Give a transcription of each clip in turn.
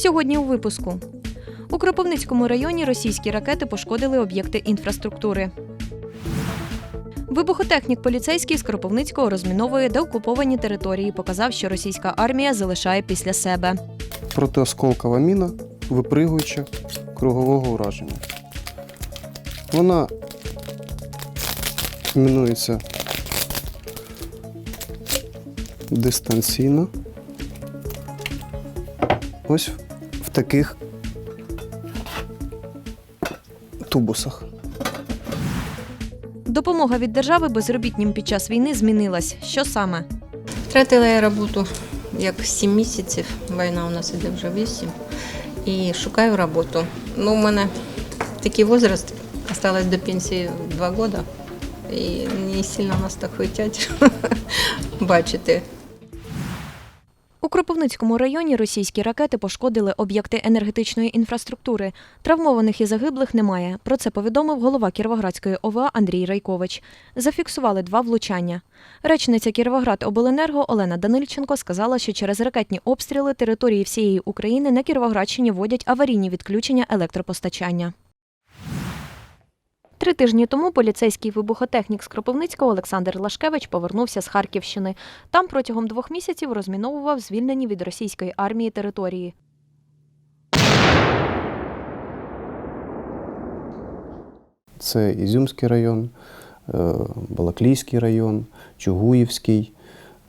Сьогодні у випуску. У Кропивницькому районі російські ракети пошкодили об'єкти інфраструктури. Вибухотехнік поліцейський з Кропивницького розміновує деокуповані території. Показав, що російська армія залишає після себе. протиосколкова міна, випригуюча кругового ураження. Вона мінується дистанційно. Ось таких тубусах. Допомога від держави безробітнім під час війни змінилась. Що саме? Втратила я роботу як 7 місяців, війна у нас іде вже 8, і шукаю роботу. Ну, у мене такий возраст, осталось до пенсії 2 роки, і не сильно нас так хочуть бачити. Кропивницькому районі російські ракети пошкодили об'єкти енергетичної інфраструктури. Травмованих і загиблих немає. Про це повідомив голова Кіровоградської ОВА Андрій Райкович. Зафіксували два влучання. Речниця Кіровоград Обленерго Олена Данильченко сказала, що через ракетні обстріли території всієї України на Кіровоградщині вводять аварійні відключення електропостачання. Три тижні тому поліцейський вибухотехнік з Кропивницького Олександр Лашкевич повернувся з Харківщини. Там протягом двох місяців розміновував звільнені від російської армії території. Це Ізюмський район, е, Балаклійський район, Чугуївський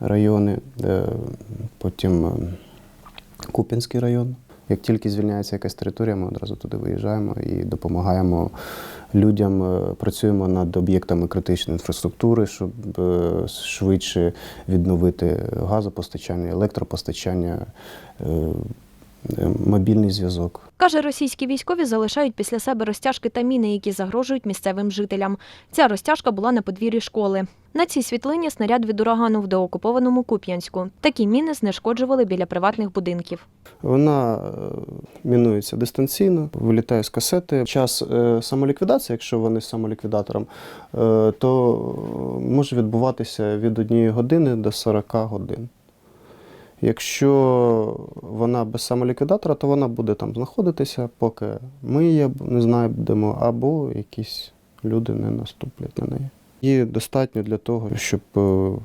райони, е, потім е, Куп'янський район. Як тільки звільняється якась територія, ми одразу туди виїжджаємо і допомагаємо людям, е, працюємо над об'єктами критичної інфраструктури, щоб е, швидше відновити газопостачання, електропостачання, е, мобільний зв'язок. Каже, російські військові залишають після себе розтяжки та міни, які загрожують місцевим жителям. Ця розтяжка була на подвір'ї школи. На цій світлині снаряд від урагану в деокупованому Куп'янську. Такі міни знешкоджували біля приватних будинків. Вона е, мінується дистанційно, вилітає з касети. Час е, самоліквідації, якщо вони з самоліквідатором, е, то може відбуватися від 1 години до 40 годин. Якщо вона без самоліквідатора, то вона буде там знаходитися, поки ми її не знайдемо, або якісь люди не наступлять на неї. Її достатньо для того, щоб е,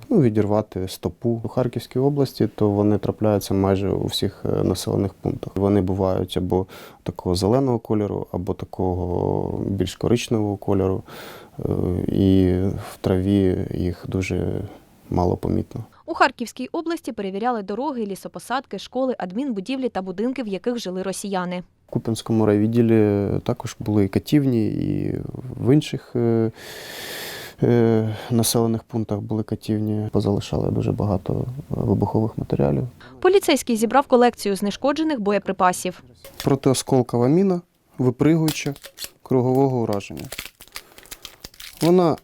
ну, відірвати стопу у Харківській області, то вони трапляються майже у всіх е, населених пунктах. Вони бувають або такого зеленого кольору, або такого більш коричневого кольору, Е, і в траві їх дуже мало помітно. У Харківській області перевіряли дороги, лісопосадки, школи, адмінбудівлі та будинки, в яких жили росіяни. В Куп'янському райвідділі також були і катівні, і в інших е, е, населених пунктах були катівні. Позалишали дуже багато вибухових матеріалів. Поліцейський зібрав колекцію знешкоджених боєприпасів. Протиосколкова міна, випригуюча кругового ураження. Вона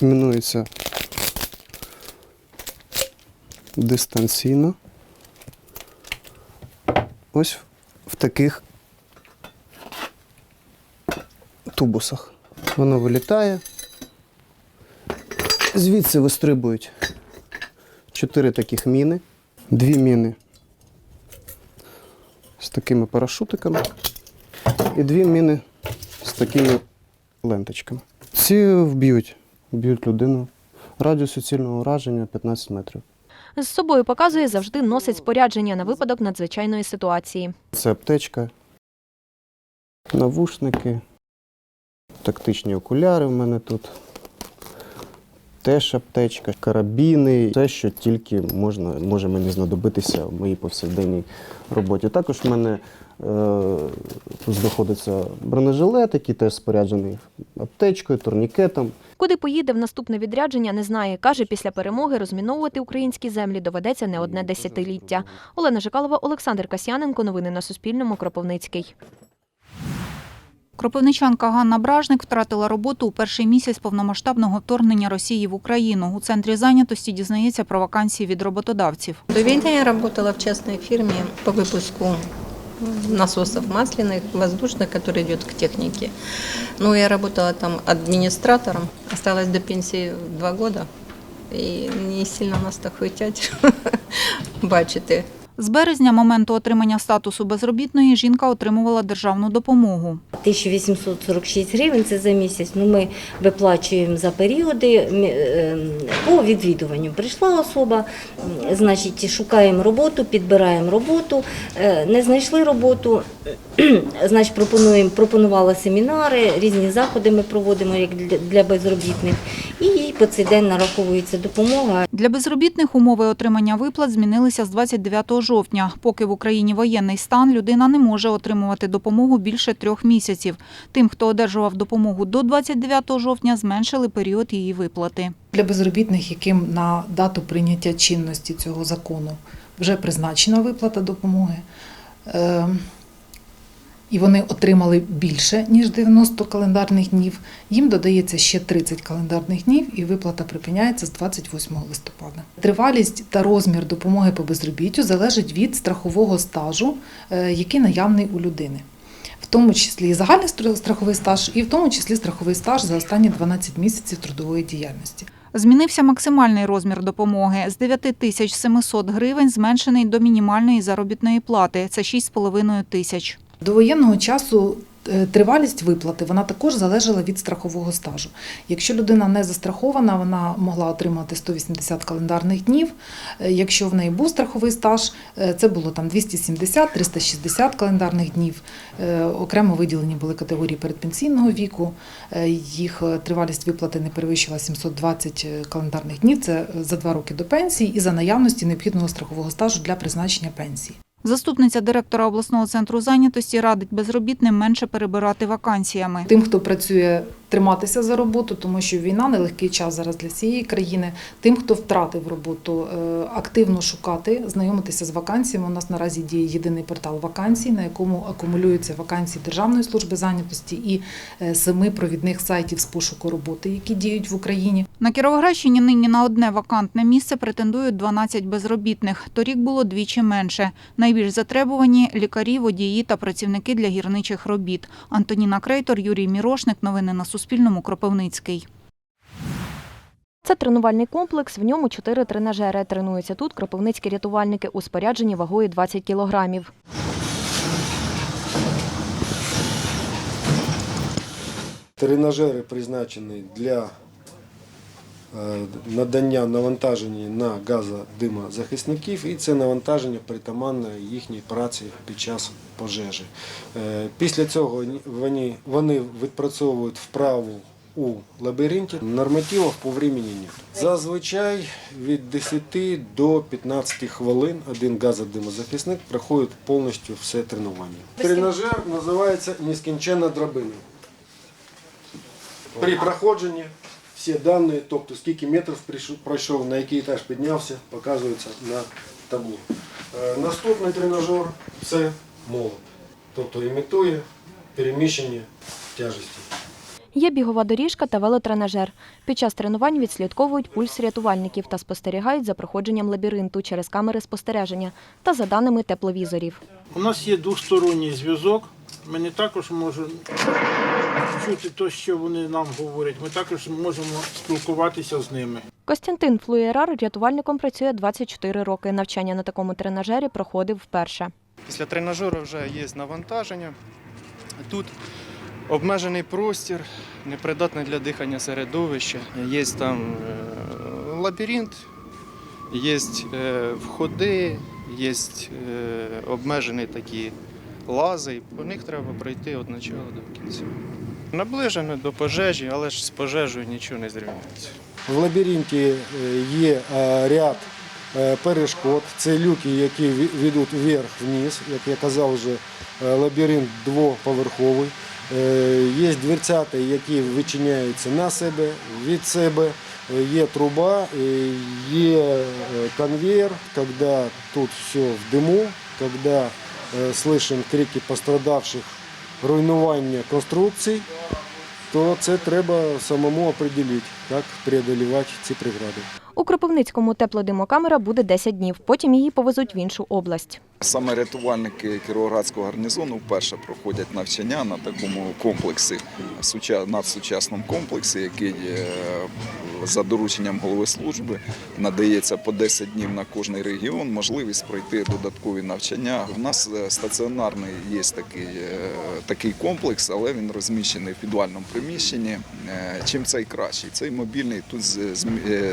мінується дистанційно. Ось в таких тубусах. Воно вилітає. Звідси вистрибують чотири таких міни, дві міни з такими парашутиками і дві міни з такими ленточками. Ці вб'ють, вб'ють людину. Радіус суцільного ураження 15 метрів. З собою показує завжди носить спорядження на випадок надзвичайної ситуації. Це аптечка, навушники, тактичні окуляри в мене тут. Теж аптечка, карабіни, все, що тільки можна, може мені знадобитися в моїй повсякденній роботі. Також в мене тут знаходиться бронежилет, який теж споряджений аптечкою, турнікетом. Куди поїде в наступне відрядження, не знає. Каже, після перемоги розміновувати українські землі доведеться не одне десятиліття. Олена Жикалова, Олександр Касьяненко. Новини на Суспільному. Кропивницький. Кропивничанка Ганна Бражник втратила роботу у перший місяць повномасштабного вторгнення Росії в Україну. У центрі зайнятості дізнається про вакансії від роботодавців. До війни я работала в частной фирме по выпуску насосов масляных, воздушных, который идет к технике. Ну, я работала там администратором, осталось до пенсии два года, и не сильно нас так хотять бачити. З березня моменту отримання статусу безробітної жінка отримувала державну допомогу. 1846 гривень це за місяць. Ну, ми виплачуємо за періоди е, по відвідуванню. Прийшла особа, значить, шукаємо роботу, підбираємо роботу. Е, Не знайшли роботу, значить, пропонуємо, пропонували семінари, різні заходи ми проводимо як для- для безробітних. І їй по цей день нараховується допомога. Для безробітних умови отримання виплат змінилися з 29 жовтня. Поки в Україні воєнний стан, людина не може отримувати допомогу більше трьох місяців. Тим, хто одержував допомогу до 29 жовтня, зменшили період її виплати. Для безробітних, яким на дату прийняття чинності цього закону вже призначена виплата допомоги, е, і вони отримали більше, ніж 90 календарних днів, їм додається ще 30 календарних днів і виплата припиняється з 28 листопада. Тривалість та розмір допомоги по безробіттю залежить від страхового стажу, е, який наявний у людини. В тому числі і загальний стра- страховий стаж, і в тому числі страховий стаж за останні 12 місяців трудової діяльності. Змінився максимальний розмір допомоги з 9 тисяч 700 гривень, зменшений до мінімальної заробітної плати. Це 6,5 тисяч. До воєнного часу е, тривалість виплати вона також залежала від страхового стажу. Якщо людина не застрахована, вона могла отримати 180 календарних днів. Е, Якщо в неї був страховий стаж, е, це було там 270-360 календарних днів. Окремо виділені були категорії передпенсійного віку. Їх тривалість виплати не перевищила 720 календарних днів. Це за два роки до пенсії і за наявності необхідного страхового стажу для призначення пенсії. Заступниця директора обласного центру зайнятості радить безробітним менше перебирати вакансіями. Тим, хто працює, триматися за роботу, тому що війна нелегкий час зараз для всієї країни. Тим, хто втратив роботу, е, активно шукати, знайомитися з вакансіями. У нас наразі діє єдиний портал вакансій, на якому акумулюються вакансії Державної служби зайнятості і е, семи провідних сайтів з пошуку роботи, які діють в Україні. На Кіровоградщині нині на одне вакантне місце претендують 12 безробітних. Торік було двічі менше. Найбільш затребувані – лікарі, водії та працівники для гірничих робіт. Антоніна Крейтор, Юрій Мірошник. Новини на Суспільному. Кропивницький. Це тренувальний комплекс. В ньому чотири тренажери. Тренуються тут кропивницькі рятувальники у спорядженні вагою 20 кілограмів. Тренажери призначені для надання навантаження на газодимозахисників і це навантаження притаманне їхній праці під час пожежі. Е, Після цього вони, вони відпрацьовують вправу у лабіринті. Нормативів по времени нет. Зазвичай від 10 до 15 хвилин один газодимозахисник проходить повністю все тренування. Тренажер називається нескінченна драбина. При проходженні всі дані, тобто скільки метрів пройшов, на який етаж піднявся, показуються на табло. Е, Наступний тренажер це молот, тобто імітує переміщення тяжесті. Є бігова доріжка та велотренажер. Під час тренувань відслідковують пульс рятувальників та спостерігають за проходженням лабіринту через камери спостереження та за даними тепловізорів. У нас є двосторонній зв'язок. Ми не також можемо чути те, що вони нам говорять. Ми також можемо спілкуватися з ними. Костянтин Флуєрар рятувальником працює 24 роки. Навчання на такому тренажері проходив вперше. Після тренажеру вже є навантаження. Тут обмежений простір, непридатне для дихання середовище. Є там е, лабіринт, є е, входи, є е, обмежені такі лази. По них треба пройти від початку до кінця. Наближено до пожежі, але ж з пожежею нічого не зрівняється. В лабіринті е, є е, ряд е, перешкод. Це люки, які ведуть вверх-вниз. Як я казав, вже лабіринт двоповерховий. Є дверцята, які відчиняються на себе, від себе. Є труба, є конвейер, коли тут все в диму, коли слышим крики пострадавших, руйнування конструкцій, то це треба самому определити. як преодолівати ці прегради. У Кропивницькому теплодимокамера буде 10 днів, потім її повезуть в іншу область. Саме рятувальники Кіровоградського гарнізону вперше проходять навчання на такому комплексі, суча- надсучасному комплексі, який е, за дорученням голови служби надається по 10 днів на кожний регіон, можливість пройти додаткові навчання. У нас е, стаціонарний є такий, е, такий комплекс, але він розміщений в підвальному приміщенні. Чим цей кращий? Цей мобільний тут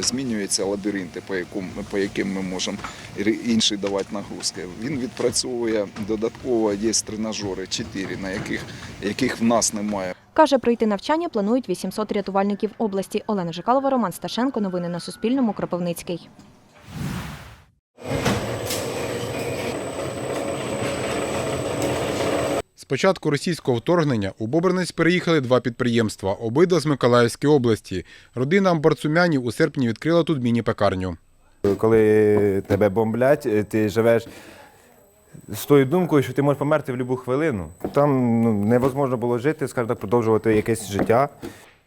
змінюються лабіринти, по яким ми можемо інші давати нагрузки. Він відпрацьовує додатково. Є тренажери 4, на яких яких в нас немає. Каже, пройти навчання планують 800 рятувальників області. Олена Жикалова, Роман Сташенко. Новини на Суспільному. Кропивницький. З початку російського вторгнення у Бобринець переїхали два підприємства, обидва з Миколаївської області. Родина Амбарцумянів у серпні відкрила тут міні-пекарню. Коли тебе бомблять, ти живеш з тою думкою, що ти можеш померти в будь-яку хвилину. Там ну, невозможно було жити, скажімо так, продовжувати якесь життя.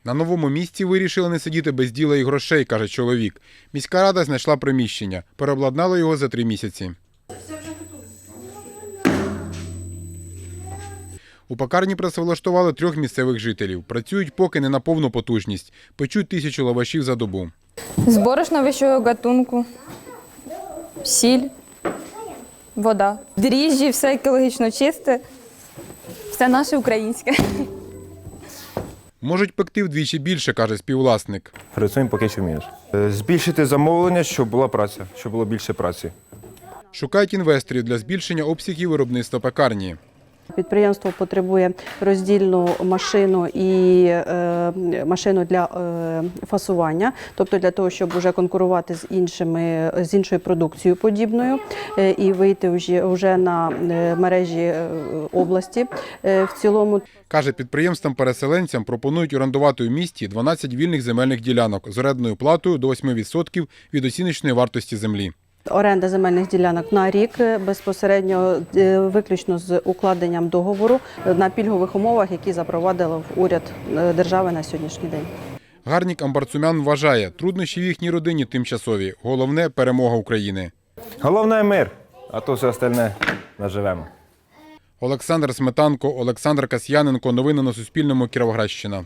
На новому місці вирішили не сидіти без діла і грошей, каже чоловік. Міська рада знайшла приміщення, переобладнала його за три місяці. У пекарні працевлаштували трьох місцевих жителів. Працюють поки не на повну потужність. Печуть тисячу лавашів за добу. З борошна вищого гатунку, сіль, вода. Дріжджі, все екологічно чисте, все наше українське. Можуть пекти вдвічі більше, каже співвласник. Працюємо поки що вмієш. Е, Збільшити замовлення, щоб була праця, щоб було більше праці. Шукають інвесторів для збільшення обсягів виробництва пекарні. Підприємство потребує роздільну машину і е, машину для е, фасування, тобто для того, щоб вже конкурувати з іншими з іншою продукцією подібною е, і вийти вже, вже на е, мережі е, області е, в цілому. Каже, підприємствам-переселенцям пропонують орендувати у місті 12 вільних земельних ділянок з орендною платою до 8% від оціночної вартості землі. Оренда земельних ділянок на рік е, безпосередньо е, виключно з укладенням договору е, на пільгових умовах, які запровадив уряд держави на сьогоднішній день. Гарнік Амбарцумян вважає, труднощі в їхній родині тимчасові. Головне перемога України. Головне мир, а то все остальне наживемо. Олександр Сметанко, Олександр Касьяненко. Новини на Суспільному. Кіровоградщина.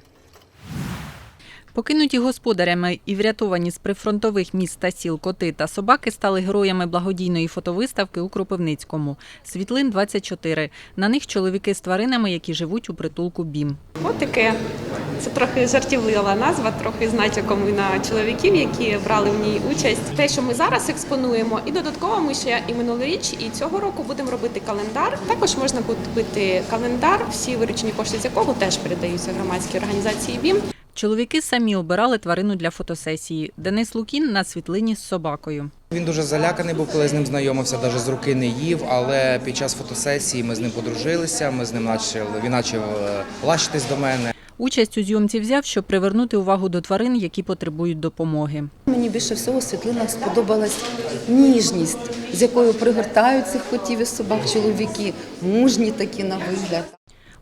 Покинуті господарями і врятовані з прифронтових міст та сіл коти та собаки стали героями благодійної фотовиставки у Кропивницькому. Світлин 24. На них чоловіки з тваринами, які живуть у притулку БІМ. Котики це трохи жартівлива назва, трохи з і на чоловіків, які брали в ній участь. Те, що ми зараз експонуємо, і додатково ми ще і минулоріч, і цього року будемо робити календар. Також можна купити календар, всі виручені кошти з якого теж передаються громадській організації БІМ. Чоловіки самі обирали тварину для фотосесії. Денис Лукін на світлині з собакою. Він дуже заляканий був, коли з ним знайомився, навіть з руки не їв. Але під час фотосесії ми з ним подружилися. Ми з ним почали, він почав е, лащитись до мене. Участь у зйомці взяв, щоб привернути увагу до тварин, які потребують допомоги. Мені більше всього світлинах сподобалась ніжність, з якою пригортають цих котів і собак чоловіки, мужні такі на вигляд.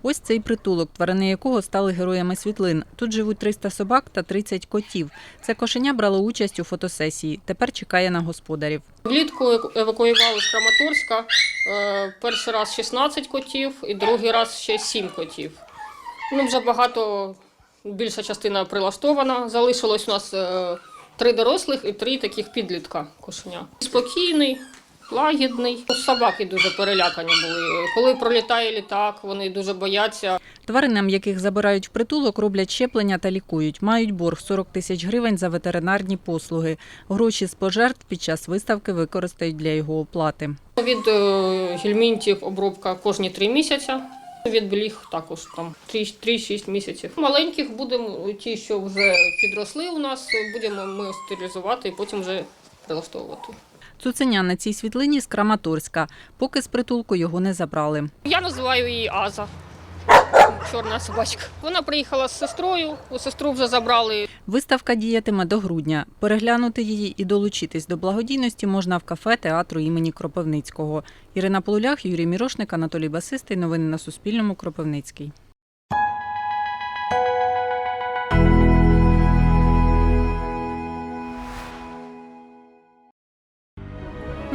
Ось цей притулок, тварини якого стали героями світлин. Тут живуть 300 собак та 30 котів. Це кошеня брало участь у фотосесії. Тепер чекає на господарів. Влітку евакуювали з Краматорська. Е, Перший раз 16 котів і другий раз ще 7 котів. Ну, вже багато, більша частина прилаштована. Залишилось у нас е, три дорослих і три таких підлітка кошеня. Спокійний, лагідний. Собаки дуже перелякані були. Коли пролітає літак, вони дуже бояться. Тваринам, яких забирають в притулок, роблять щеплення та лікують. Мають борг 40 тисяч гривень за ветеринарні послуги. Гроші з пожертв під час виставки використають для його оплати. Від е, гельмінтів обробка кожні три місяці. Від бліг також там 3-6 місяців. Маленьких будемо, ті, що вже підросли у нас, будемо ми стерилізувати і потім вже прилаштовувати. Цуценя на цій світлині з Краматорська. Поки з притулку його не забрали. Я називаю її Аза. Чорна собачка. Вона приїхала з сестрою, у сестру вже забрали. Виставка діятиме до грудня. Переглянути її і долучитись до благодійності можна в кафе театру імені Кропивницького. Ірина Полулях, Юрій Мірошник, Анатолій Басистий. Новини на Суспільному. Кропивницький.